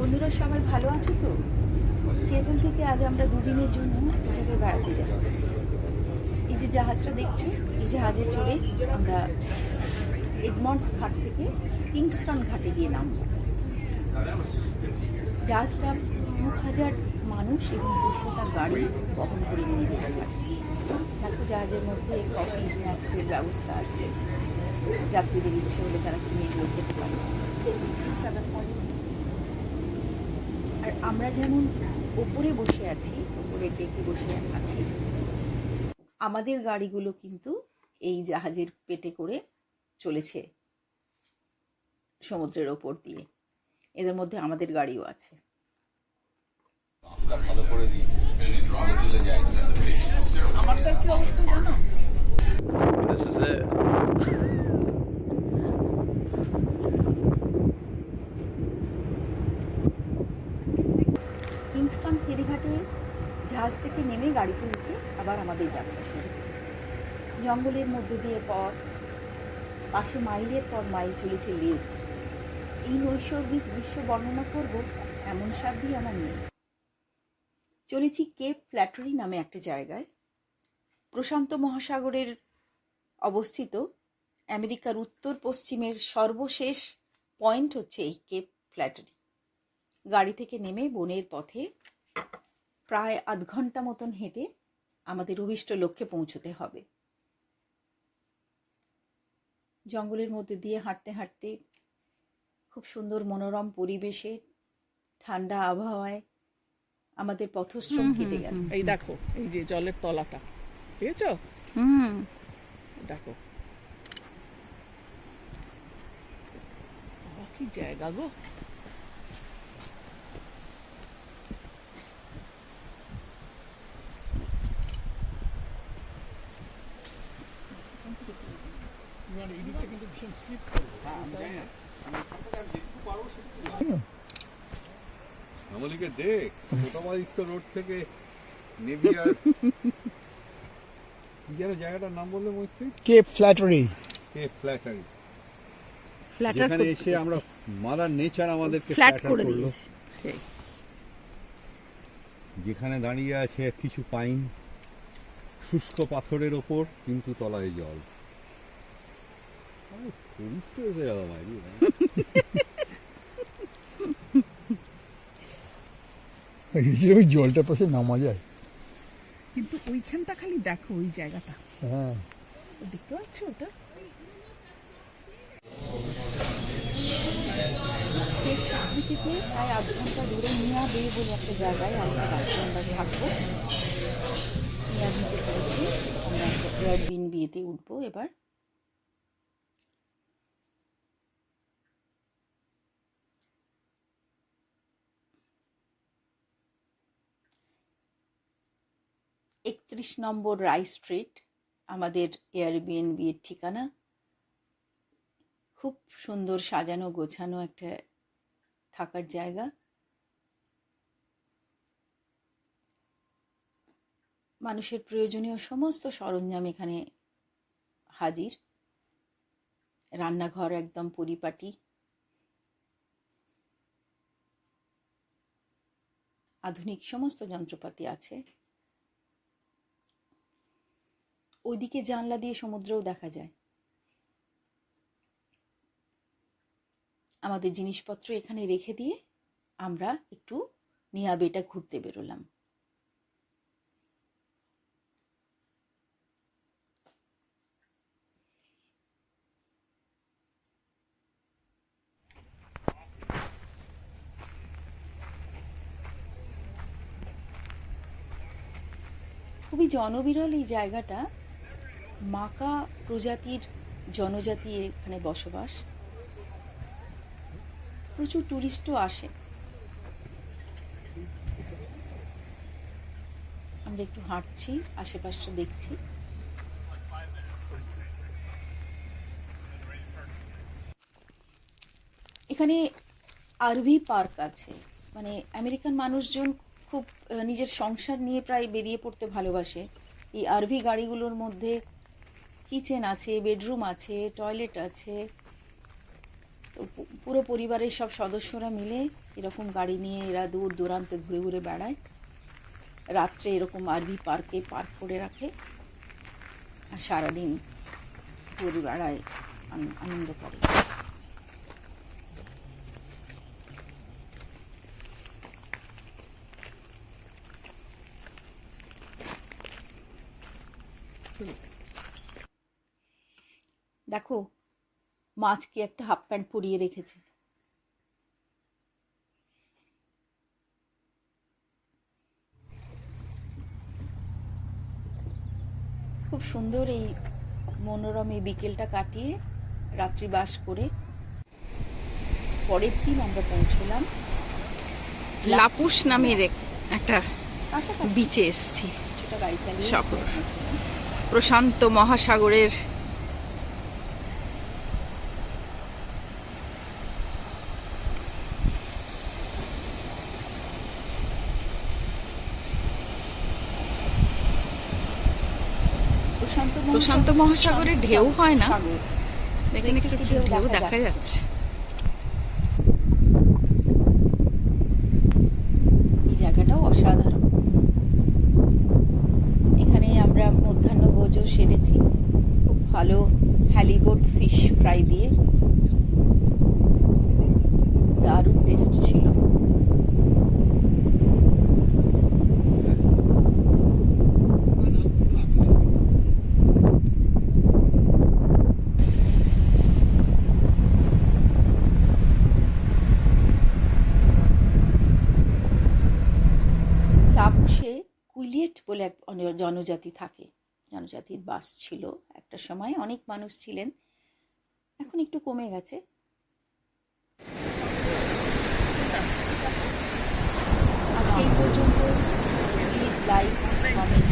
বন্ধুরা, সবাই ভালো আছো তো? সিয়াটল থেকে আজ আমরা দুদিনের জন্য একটা বেড়াতে যাচ্ছি। এই যে জাহাজটা দেখছ, এই জাহাজে চড়ে আমরা এডমন্ডস ঘাট থেকে কিংস্টন ঘাটে গিয়ে নামবো। জাহাজটা দু হাজার মানুষ এবং দুশোটা গাড়ি বহন করে নিয়ে যেতে পারে। দেখো জাহাজের মধ্যে কফি স্ন্যাক্সের ব্যবস্থা আছে। যাত্রীদের ইচ্ছে হলে তারা কিনে নিয়ে যেতে পারে আর আমরা যেমন ওপরে বসে আছি ওপরে ডেকে বসে আছি আমাদের গাড়িগুলো কিন্তু এই জাহাজের পেটে করে চলেছে সমুদ্রের ওপর দিয়ে। এদের মধ্যে আমাদের গাড়িও আছে। আমরা ভালো করে যায়। জাহাজ থেকে নেমে গাড়িতে উঠে আবার আমাদের যাত্রা শুরু। জঙ্গলের মধ্যে দিয়ে পথ, পাশে মাইলের পর মাইল চলেছে লেক। এই নৈসর্গিক দৃশ্য বর্ণনা করব এমন সাধ্য আমার নেই। চলেছি কেপ ফ্ল্যাটরি নামে একটা জায়গায়। প্রশান্ত মহাসাগরের অবস্থিত আমেরিকার উত্তর পশ্চিমের সর্বশেষ পয়েন্ট হচ্ছে এই কেপ ফ্ল্যাটরি। গাড়ি থেকে নেমে বনের পথে প্রায় আধ ঘণ্টা মতন হেঁটে আমাদের অভিষ্ট লক্ষ্যে পৌঁছতে হবে। জঙ্গলের মধ্যে দিয়ে হাঁটতে হাঁটতে খুব সুন্দর মনোরম পরিবেশে ঠান্ডা আবহাওয়ায় আমাদের পথশ্রম কেটে গেল। এই দেখো এই যে জলের তলাটা বুঝেছ হুম। দেখো। কি জায়গা গো। শ্যামলীকে দেখ মোটামাদিত্য রোড থেকে যেন জায়গাটার নাম বললে মৈত্রী? কেপ ফ্ল্যাটারি কে ফ্ল্যাটারি যেখানে এসে আমরা মাদার নেচার আমাদেরকে ফ্ল্যাট করে। দিয়েছে। যেখানে দাঁড়িয়ে আছে কিছু পাইন শুষ্ক পাথরের ওপর কিন্তু তলায় জল। ওই জলটার পাশে নামা যায়। কিন্তু ওইখানটা খালি দেখো ওই জায়গাটা। হ্যাঁ। দেখতে পাচ্ছ ওটা? থেকে প্রায় আধ ঘণ্টা দূরে মিয়া বে বলে একটা জায়গায় আজকে রাত্রে আমরা থাকব মিয়া বিতে আমরা একটা বিয়েতে উঠবো এবার একত্রিশ নম্বর রাই স্ট্রিট, আমাদের এয়ারবিএনবি এর ঠিকানা। খুব সুন্দর সাজানো গোছানো একটা থাকার জায়গা। মানুষের প্রয়োজনীয় সমস্ত সরঞ্জাম এখানে হাজির। রান্নাঘর একদম পরিপাটি। আধুনিক সমস্ত যন্ত্রপাতি আছে। ওইদিকে জানলা দিয়ে সমুদ্রও দেখা যায়। আমাদের জিনিসপত্র এখানে রেখে দিয়ে আমরা একটু নিয়াবেটা ঘুরতে বেরোলাম। খুবই জনবিরল এই জায়গাটা। মাকা প্রজাতির জনজাতি এখানে বসবাস। প্রচুর টুরিস্টও আসে। আমরা একটু হাঁটছি, আশেপাশটা দেখছি। এখানে আরভি পার্ক আছে। মানে আমেরিকান মানুষজন খুব নিজের সংসার নিয়ে প্রায় বেরিয়ে পড়তে ভালোবাসে। এই আরভি গাড়িগুলোর মধ্যে কিচেন আছে, বেডরুম আছে, টয়লেট আছে। তো পুরো পরিবারের সব সদস্যরা মিলে এরকম গাড়ি নিয়ে এরা দূর দূরান্তে ঘুরে ঘুরে বেড়ায়। রাত্রে এরকম আরভি পার্কে পার্ক করে রাখে। আর সারাদিন ঘুরে বেড়ায় আন- আনন্দ করে। দেখো মাছ কি একটা হাফ প্যান্ট পরিয়ে রেখেছে। খুব সুন্দর এই মনোরম এই বিকেলটা কাটিয়ে রাত্রিবাস করে পরের দিন আমরা পৌঁছলাম লাপুস। নামের একটা বিচে এসছি। গাড়ি চালিয়ে। প্রশান্ত মহাসাগরের প্রশান্ত প্রশান্ত মহাসাগরে ঢেউ হয় না। দেখুন একটু একটু ঢেউ দেখা যাচ্ছে। এই জায়গাটাও অসাধারণ। এখানে আমরা মধ্যাহ্ন ভোজও সেরেছি। খুব ভালো হ্যালিবোট ফিশ ফ্রাই দিয়ে। দারুণ টেস্ট ছিল লাপুসে কুইলিয়েট বলে এক জনজাতি থাকে। জনজাতির বাস ছিল একটা সময়। অনেক মানুষ ছিলেন। এখন একটু কমে গেছে। আজকে এই পর্যন্ত প্লিজ লাইক কমেন্ট